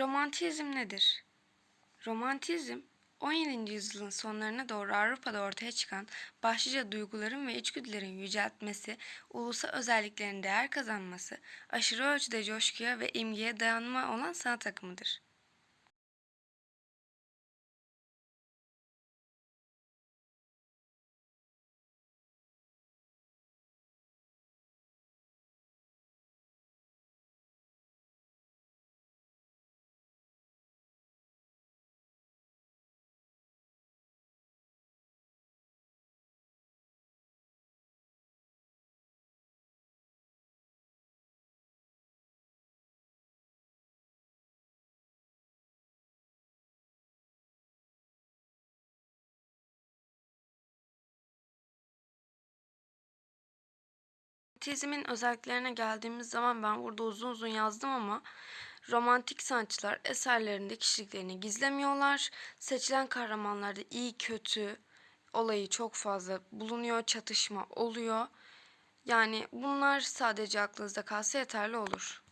Romantizm nedir? Romantizm, 17. yüzyılın sonlarına doğru Avrupa'da ortaya çıkan başlıca duyguların ve içgüdülerin yüceltmesi, ulusal özelliklerin değer kazanması, aşırı ölçüde coşkuya ve imgeye dayanma olan sanat akımıdır. Romantizmin özelliklerine geldiğimiz zaman ben burada uzun uzun yazdım ama romantik sanatçılar eserlerinde kişiliklerini gizlemiyorlar. Seçilen kahramanlarda iyi kötü olayı çok fazla bulunuyor, çatışma oluyor. Yani bunlar sadece aklınızda kalsa yeterli olur.